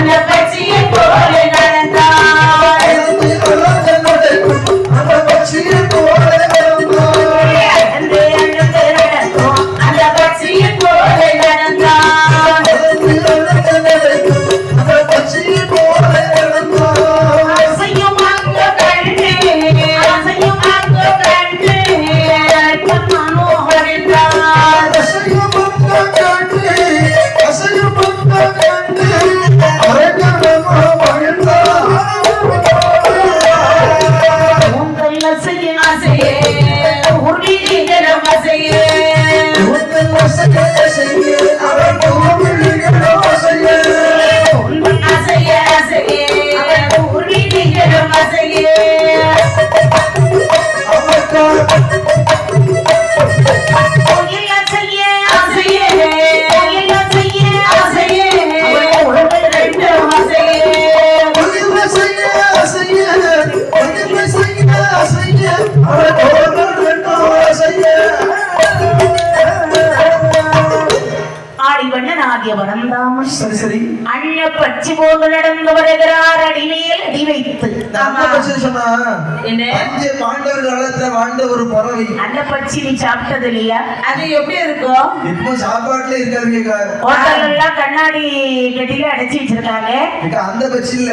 அந்த பச்சியை போல ஆடிவண்ணன் ஆகிய வனந்தாமன் சரி சரி. அண்ண பச்சி போது நடந்து வருகிறார் அடிமேல் அடி வைத்து. சொன்னா பாண்டவர் காலத்துல வாழ்ந்த ஒரு பறவை. அண்ண பச்சி நீ சாப்பிட்டது இல்லையா? அது எப்படி இருக்கும் இப்போ சாப்பாட்டுல எல்லாம் கண்ணாடி பெட்டியில அடைச்சி வச்சிருக்காங்க. அந்த பச்சி இல்ல.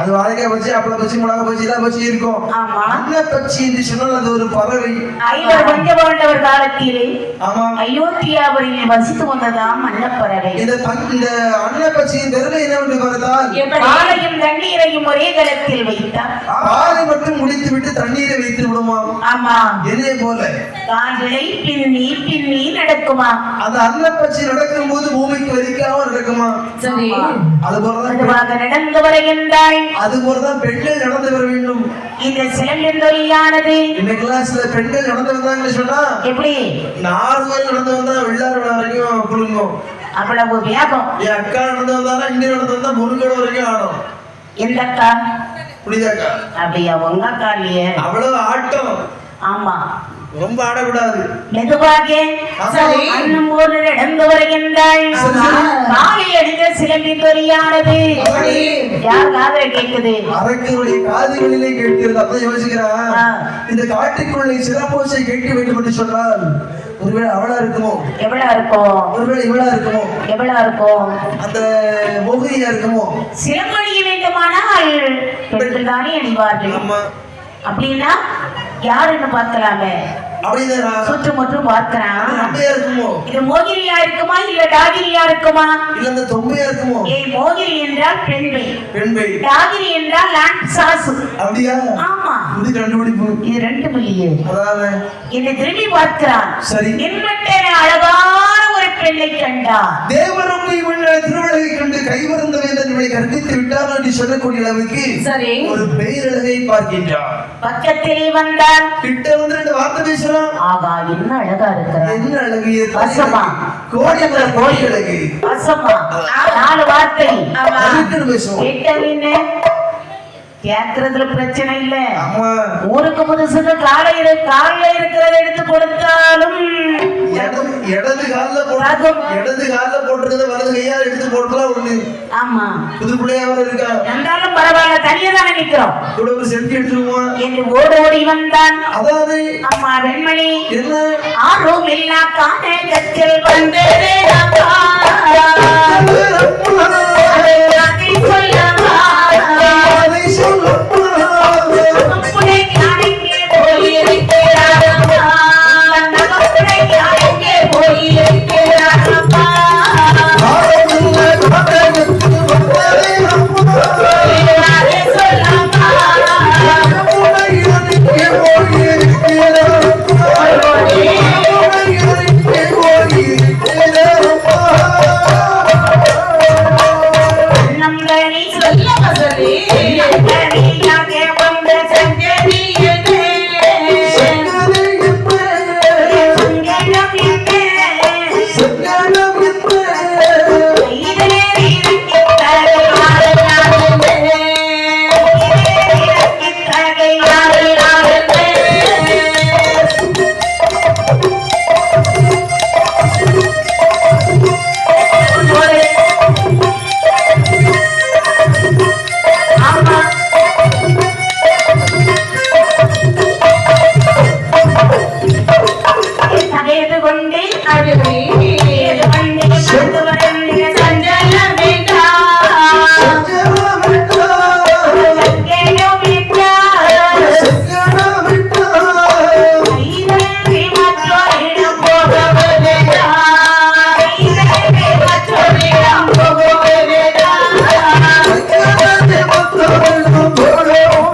அது வாழைக்காய் பச்சி அப்பள பச்சி மிளகா பச்சி எல்லாம் பச்சி இருக்கும். ஆமா. அந்த பச்சி என்று சொன்னால் அது ஒரு பறவை. ஐவர் பஞ்ச பாண்டவர் காலத்திலே ஆமா. அயோத்தியாபுரியில் வசித்து வந்ததாம் அன்னப்பறவை. இந்த இந்த அன்ன பச்சியின் பெருமை என்னவென்று பார்த்தால் பாலையும் தண்ணீரையும் ஒரே கலத்தில் வைத்தார் பாலை மட்டும் முடித்து விட்டு தண்ணீரை வைத்து விடுமாம் ஆமா. இதே போல. கால்களை பின்னி பின்னி நடக்குமா? அந்த அன்ன நடக்கும் போது பூமிக்கு வலிக்காம நடக்குமா? சரி. அது போலதான் நடந்து வருகின்றாள் அது போலதான் பெண்கள் நடந்து வர வேண்டும். இந்த சிலம்பெந்தொலியானது இன்னைக்கெல்லாம் சில பெண்கள் நடந்து வந்தாங்கன்னு சொன்னா எப்படி? நார்மல் நடந்து வந்தா வெள்ளாறு வரைக்கும் குலுங்கும் அவ்வளவு வேகம். என் அக்கா நடந்து வந்தானா இங்க நடந்து வந்தா முருங்கோட வரைக்கும் ஆடும் எந்த அக்கா? புரியுதாக்கா அப்படியா உங்க அக்கா இல்லையே. அவ்வளவு ஆட்டம். ஆமா. ரொம்ப ஆடக்கூடாது. மெதுவாக. அன்னும் ஒரு நடந்து வருகின்றாள் காலை அடிந்த சிலம்பெந்தொலியானது அப்படி. யார் காதல கேக்குது? அரக்கனுடைய காதுகளிலே கேட்கிறது. அப்பதான் யோசிக்கிறான். இந்த காட்டுக்குள்ளே சிறப்போசை கேட்க வேண்டும் என்று சொன்னால் ஒருவேளை அவளா இருக்குமோ? எவ்வளவு இருக்கும் ஒருவேளை இவளா இருக்குமோ? எவ்வளவு இருக்கும் அந்த மோகினியா இருக்குமோ? சிலம்பணிய வேண்டுமானால் பெண்கள் தானே அணிவார்கள் அப்படின்னா யாருன்னு பார்க்கலாமே. சுற்று முற்றும் பார்க்கிறான். இது மோகிரியா இருக்குமா இல்ல டாகிரியா இருக்குமா இல்ல இந்த தொம்மையா இருக்குமோ ஏய் மோகிரி என்றால் பெண்மை. பெண்மை. டாகிரி என்றால் லாண்ட் சாசு. அப்படியா? ஆமா. இது கண்டுபிடிப்பு. இது ரெண்டு மில்லியே. அதாவது என்னை திரும்பி பார்க்கிறான். சரி. என்மட்டன அழகான ஒரு பெண்ணை கண்டான். தேவரம்மை உள்ள திருவிழகை கண்டு கைவருந்த வேந்தன் இவளை கற்பித்து விட்டார் என்று சொல்லக்கூடிய அளவுக்கு சரி. ஒரு பேரழகை பார்க்கின்றான். பக்கத்திலே வந்தான். கிட்ட வந்து ரெண்டு வார்த்தை பேசுறான் ஆகா என்ன அழகா இருக்கிறான் என்ன அழகு வசமா. அழகு. கோடி மேல கோடி அழகு அசமா நாலு வார்த்தை கேட்கறதுல பிரச்சனை இல்ல. ஊருக்கு புதுசுக்கு காலை காலில் இருக்கிறத எடுத்து கொடுத்தாலும் புது இருக்கா? பரவாயில்ல தனியா தானே நிக்கிறோம். கூட ஒரு செல்ஃபி எடுத்துருவோம்? என்று ஓடி ஓடி வந்தான். அதாவது அம்மா வெண்மணி என்ன? ஆர்வம் இல்லா கானகத்தில் வந்ததே அப்பா. நம்மளை சொல்ல வசதி நம்மளை நாமே